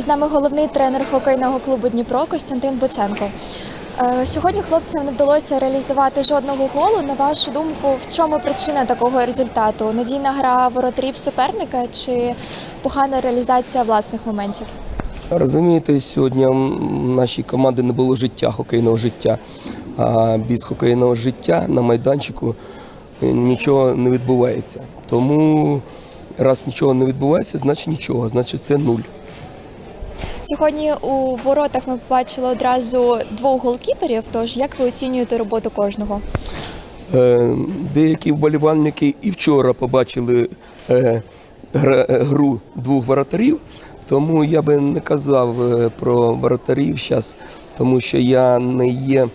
З нами головний тренер хокейного клубу Дніпро Костянтин Буценко. Е, Сьогодні хлопцям не вдалося реалізувати жодного голу. На вашу думку, в чому причина такого результату? Надійна гра воротарів суперника чи погана реалізація власних моментів? Розумієте, сьогодні м, нашій команді не було життя, хокейного життя. А без хокейного життя на майданчику е, нічого не відбувається. Тому раз нічого не відбувається, значить нічого, значить це нуль. Сьогодні у воротах ми побачили одразу двох голкіперів. Тож як ви оцінюєте роботу кожного? Е, Деякі вболівальники і вчора побачили е, е, гру двох воротарів, тому я би не казав про воротарів зараз, тому що я не є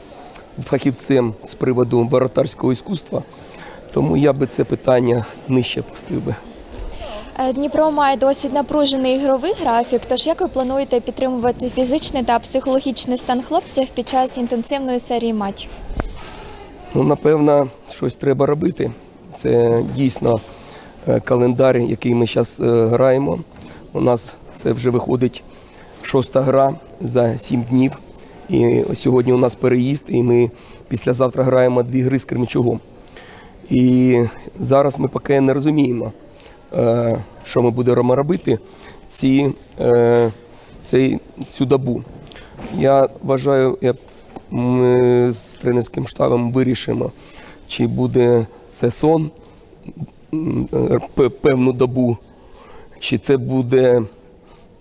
фахівцем з приводу воротарського іскусства, тому я би це питання нижче пустив би. Е, Дніпро має досить напружений ігровий графік. Тож як ви плануєте підтримувати фізичний та психологічний стан хлопців під час інтенсивної серії матчів? Ну, напевно, щось треба робити. Це дійсно е, календар, який ми зараз граємо. У нас це вже виходить шоста гра за сім днів. І сьогодні у нас переїзд, і ми післязавтра граємо дві гри з Кремічугом. І зараз ми поки не розуміємо, е, що ми будемо робити ці, е, цей, цю добу. Я вважаю, я, ми з тренерським штабом вирішимо, чи буде це сон е, певну добу, чи це буде,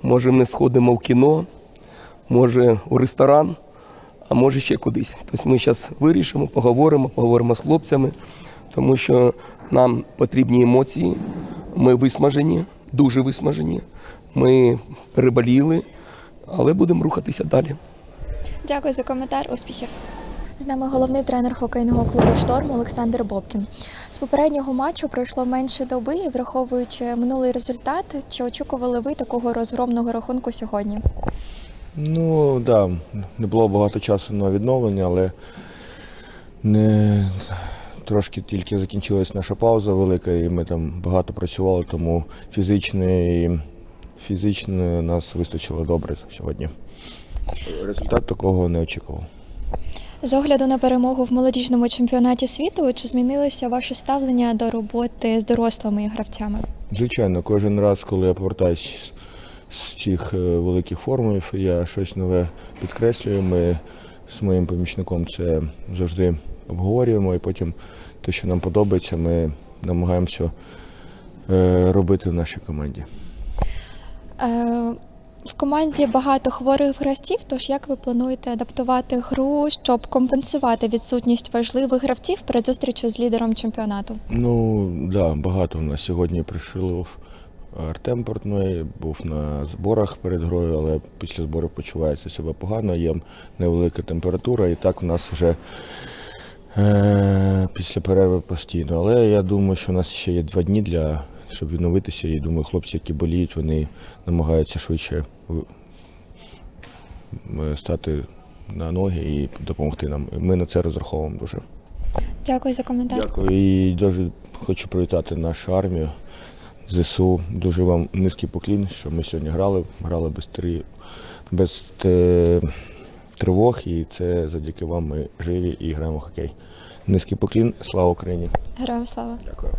може, ми сходимо в кіно, може у ресторан, а може ще кудись. Тобто ми зараз вирішимо, поговоримо, поговоримо з хлопцями, тому що нам потрібні емоції. Ми висмажені, дуже висмажені. Ми переболіли, але будемо рухатися далі. Дякую за коментар. Успіхів. З нами головний тренер хокейного клубу Шторм Олександр Бобкін. З попереднього матчу пройшло менше доби, і враховуючи минулий результат, чи очікували ви такого розгромного рахунку сьогодні? Ну, так, да, не було багато часу на відновлення, але не, трошки тільки закінчилась наша пауза велика, і ми там багато працювали, тому фізично, фізично нас вистачило добре сьогодні. Результат такого не очікував. З огляду на перемогу в молодіжному чемпіонаті світу, чи змінилося ваше ставлення до роботи з дорослими гравцями? Звичайно, кожен раз, коли я повертаюсь з цих е, великих формулів, я щось нове підкреслюю. Ми з моїм помічником це завжди обговорюємо, і потім те, що нам подобається, ми намагаємося е, робити в нашій команді. Е, в команді багато хворих гравців, тож як ви плануєте адаптувати гру, щоб компенсувати відсутність важливих гравців перед зустрічю з лідером чемпіонату? Ну, так, да, багато у нас сьогодні пришилов Артем Портной, був на зборах перед грою, але після зборів почувається себе погано, є невелика температура, і так у нас вже після перерви постійно. Але я думаю, що у нас ще є два дні для щоб відновитися. І думаю, хлопці, які боліють, вони намагаються швидше стати на ноги і допомогти нам. Ми на це розраховуємо дуже. Дякую за коментар. Дякую. І дуже хочу привітати нашу армію. ЗСУ. Дуже вам низький поклін, що ми сьогодні грали. Грали без, три, без е, тривог, і це завдяки вам ми живі і граємо в хокей. Низький поклін. Слава Україні! Героям слава! Дякую.